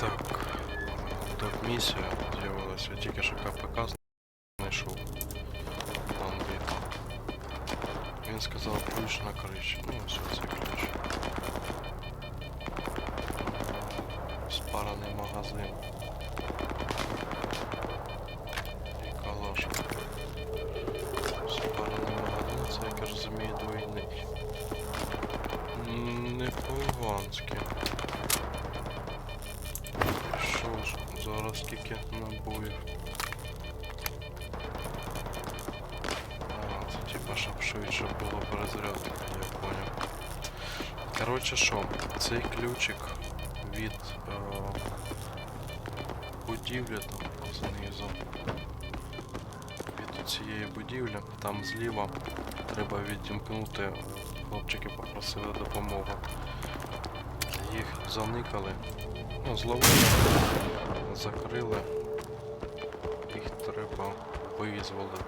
Так, тут місія з'явилася, тільки що КПК знайшов бандит. Він сказав ключ на криші. Ну, все, це ключ. Спараний магазин. І калаш. Спараний магазин, це, як я розумію, двойник. Не по-іванськи. Зараз скільки набоїв. А, це типа, щоб швидше було перезарядка, я понял. Коротше що, цей ключик від е, будівлі там знизу. Від цієї будівлі, там зліва треба відімкнути. Хлопчики попросили допомогу. Заникали. Ну, зловили, закрили. Їх треба визволити.